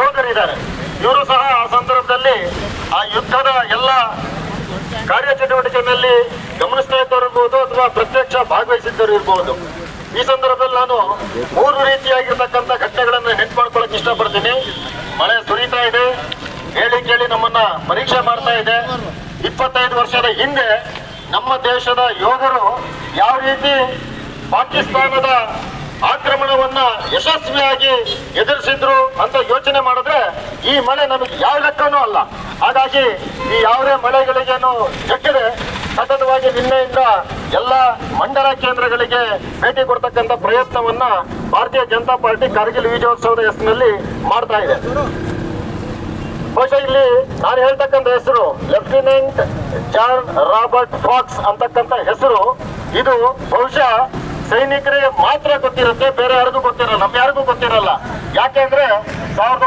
ಯೋಧರಿದ್ದಾರೆ. ಇವರು ಸಹ ಆ ಸಂದರ್ಭದಲ್ಲಿ ಆ ಯುದ್ಧದ ಎಲ್ಲ ಕಾರ್ಯಚಟುವಟಿಕೆಯಲ್ಲಿ ಗಮನಿಸ್ತಾ ಇದ್ದವರು ಇರ್ಬೋದು ಅಥವಾ ಪ್ರತ್ಯಕ್ಷ ಭಾಗವಹಿಸಿದ್ದವರು ಇರ್ಬೋದು. ಈ ಸಂದರ್ಭದಲ್ಲಿ ನಾನು ಮೂರು ರೀತಿಯಾಗಿರ್ತಕ್ಕಂಥ ಘಟನೆಗಳನ್ನು ಹೆಂಟ್ ಮಾಡ್ಕೊಳಕ್ ಇಷ್ಟಪಡ್ತೀನಿ. ಮಳೆ ಸುರಿತಾ ಇದೆ. ಹೇಳಿ ಕೇಳಿ ನಮ್ಮನ್ನ ಪರೀಕ್ಷೆ ಮಾಡ್ತಾ ಇದೆ. ಇಪ್ಪತ್ತೈದು ವರ್ಷದ ಹಿಂದೆ ನಮ್ಮ ದೇಶದ ಯೋಧರು ಯಾವ ರೀತಿ ಪಾಕಿಸ್ತಾನದ ಆಕ್ರಮಣವನ್ನ ಯಶಸ್ವಿಯಾಗಿ ಎದುರಿಸಿದ್ರು ಅಂತ ಈ ಮಳೆ ನಮಗೆ ಯಾವ ಲೆಕ್ಕನೂ ಅಲ್ಲ. ಹಾಗಾಗಿ ಈ ಯಾವುದೇ ಮಳೆಗಳಿಗೇನು ಜಗ್ಗದೆ ಸತತವಾಗಿ ನಿನ್ನೆಯಿಂದ ಎಲ್ಲ ಮಂಡಲ ಕೇಂದ್ರಗಳಿಗೆ ಭೇಟಿ ಕೊಡ್ತಕ್ಕಂಥ ಪ್ರಯತ್ನವನ್ನ ಭಾರತೀಯ ಜನತಾ ಪಾರ್ಟಿ ಕಾರ್ಗಿಲ್ ವಿಜಯೋತ್ಸವದ ಹೆಸರಿನಲ್ಲಿ ಮಾಡ್ತಾ ಇದೆ. ಬಹುಶಃ ಇಲ್ಲಿ ನಾನು ಹೇಳ್ತಕ್ಕಂಥ ಹೆಸರು ಲೆಫ್ಟಿನೆಂಟ್ ಜಾನ್ ರಾಬರ್ಟ್ ಫಾಕ್ಸ್ ಅಂತಕ್ಕಂಥ ಹೆಸರು. ಇದು ಬಹುಶಃ ಸೈನಿಕರಿಗೆ ಮಾತ್ರ ಗೊತ್ತಿರುತ್ತೆ, ಬೇರೆ ಯಾರಿಗೂ ಗೊತ್ತಿರಲ್ಲ ನಮ್ ಯಾರಿಗೂ ಗೊತ್ತಿರಲ್ಲ. ಯಾಕೆಂದ್ರೆ ಸಾವಿರದ